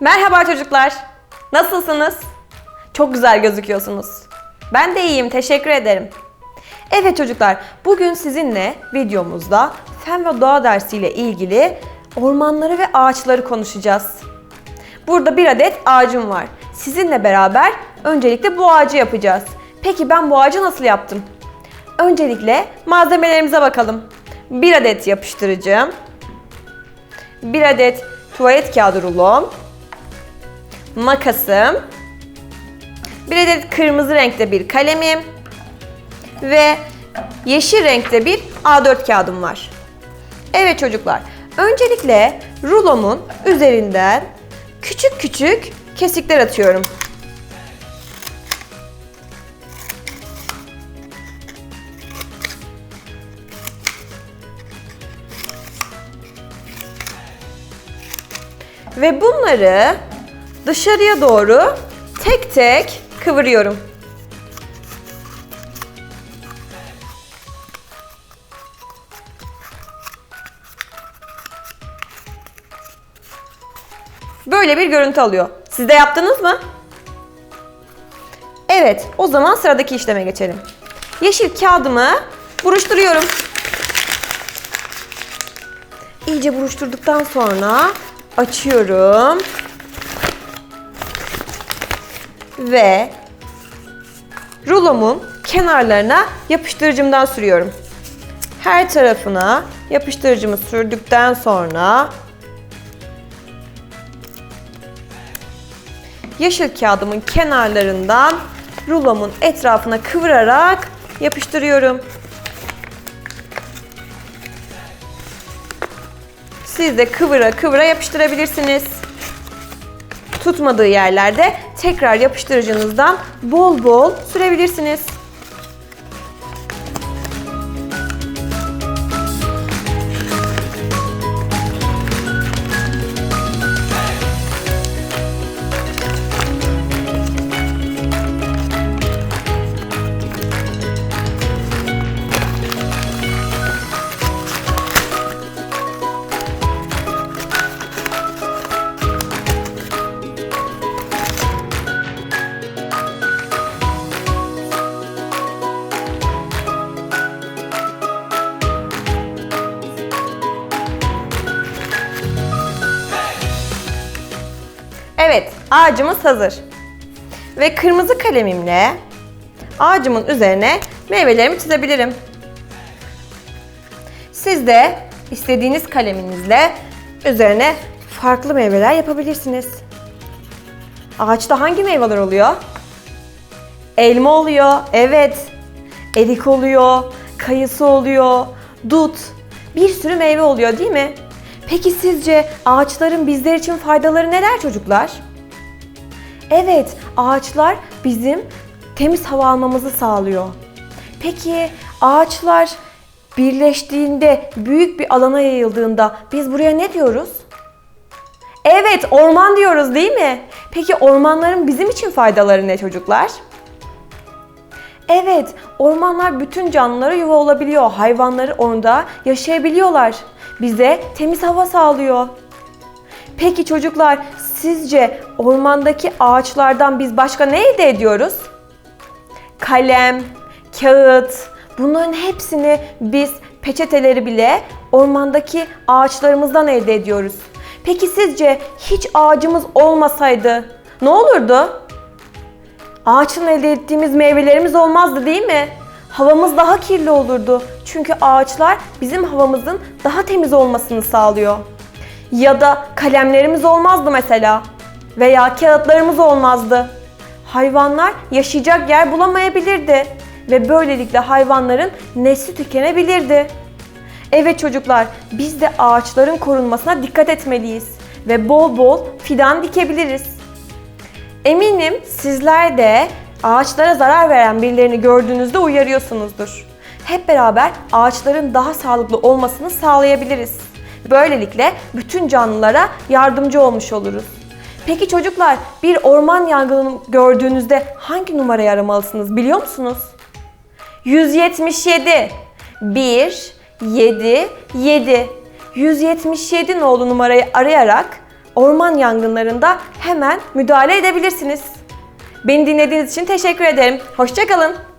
Merhaba çocuklar. Nasılsınız? Çok güzel gözüküyorsunuz. Ben de iyiyim, teşekkür ederim. Evet çocuklar, bugün sizinle videomuzda fen ve doğa dersiyle ilgili ormanları ve ağaçları konuşacağız. Burada bir adet ağacım var. Sizinle beraber öncelikle bu ağacı yapacağız. Peki ben bu ağacı nasıl yaptım? Öncelikle malzemelerimize bakalım. Bir adet yapıştırıcı, bir adet tuvalet kağıdı rulom, makasım, bir adet kırmızı renkte bir kalemim ve yeşil renkte bir A4 kağıdım var. Evet çocuklar, öncelikle rulomun üzerinden küçük küçük kesikler atıyorum. Ve bunları dışarıya doğru tek tek kıvırıyorum. Böyle bir görüntü alıyor. Siz de yaptınız mı? Evet, o zaman sıradaki işleme geçelim. Yeşil kağıdımı buruşturuyorum. İyice buruşturduktan sonra açıyorum. Ve rulomun kenarlarına yapıştırıcımdan sürüyorum. Her tarafına yapıştırıcımı sürdükten sonra yeşil kağıdımın kenarlarından rulomun etrafına kıvırarak yapıştırıyorum. Siz de kıvıra kıvıra yapıştırabilirsiniz. Tutmadığı yerlerde tekrar yapıştırıcınızdan bol bol sürebilirsiniz. Ağacımız hazır. Ve kırmızı kalemimle ağacımın üzerine meyvelerimi çizebilirim. Siz de istediğiniz kaleminizle üzerine farklı meyveler yapabilirsiniz. Ağaçta hangi meyveler oluyor? Elma oluyor, evet. Erik oluyor, kayısı oluyor, dut. Bir sürü meyve oluyor değil mi? Peki sizce ağaçların bizler için faydaları neler çocuklar? Evet, ağaçlar bizim temiz hava almamızı sağlıyor. Peki ağaçlar birleştiğinde, büyük bir alana yayıldığında biz buraya ne diyoruz? Evet, orman diyoruz değil mi? Peki ormanların bizim için faydaları ne çocuklar? Evet, ormanlar bütün canlılara yuva olabiliyor. Hayvanları orada yaşayabiliyorlar. Bize temiz hava sağlıyor. Peki çocuklar, sizce ormandaki ağaçlardan biz başka ne elde ediyoruz? Kalem, kağıt, bunların hepsini biz peçeteleri bile ormandaki ağaçlarımızdan elde ediyoruz. Peki sizce hiç ağacımız olmasaydı ne olurdu? Ağaçtan elde ettiğimiz meyvelerimiz olmazdı değil mi? Havamız daha kirli olurdu. Çünkü ağaçlar bizim havamızın daha temiz olmasını sağlıyor. Ya da kalemlerimiz olmazdı mesela. Veya kağıtlarımız olmazdı. Hayvanlar yaşayacak yer bulamayabilirdi. Ve böylelikle hayvanların nesli tükenebilirdi. Evet çocuklar, biz de ağaçların korunmasına dikkat etmeliyiz. Ve bol bol fidan dikebiliriz. Eminim sizler de ağaçlara zarar veren birilerini gördüğünüzde uyarıyorsunuzdur. Hep beraber ağaçların daha sağlıklı olmasını sağlayabiliriz. Böylelikle bütün canlılara yardımcı olmuş oluruz. Peki çocuklar bir orman yangını gördüğünüzde hangi numarayı aramalısınız biliyor musunuz? 177 1 7 7 177 nolu numarayı arayarak orman yangınlarında hemen müdahale edebilirsiniz. Beni dinlediğiniz için teşekkür ederim. Hoşçakalın.